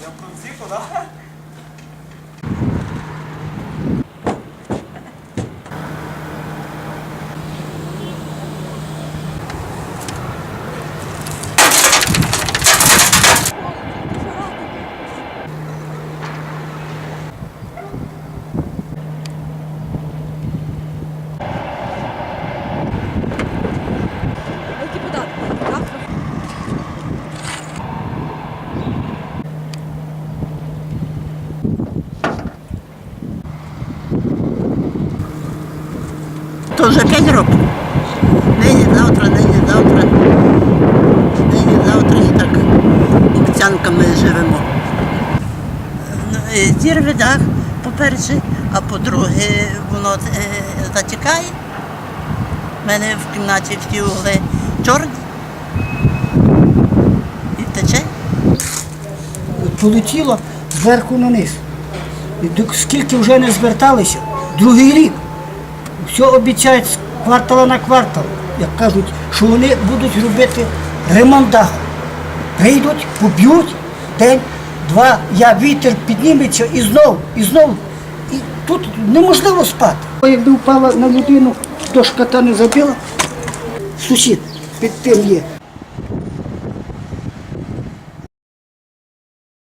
Я в конці, То вже 5 років. Нині, завтра, нині, завтра. Нині, завтра і так обіцянками живемо. Ну, е, дах, по-перше, а по-друге, воно е, затікає. У мене в кімнаті всі угли чорні. І тече. полетіло зверху на низ. І Скільки вже не зверталися, другий рік. Все обіцяють з квартала на квартал. Як кажуть, що вони будуть робити ремонт даху. Прийдуть, поб'ють день, два, я вітер підніметься і знов, і знов. І тут неможливо спати. Якби впала на людину, дошка та не забила, сусід під тим є.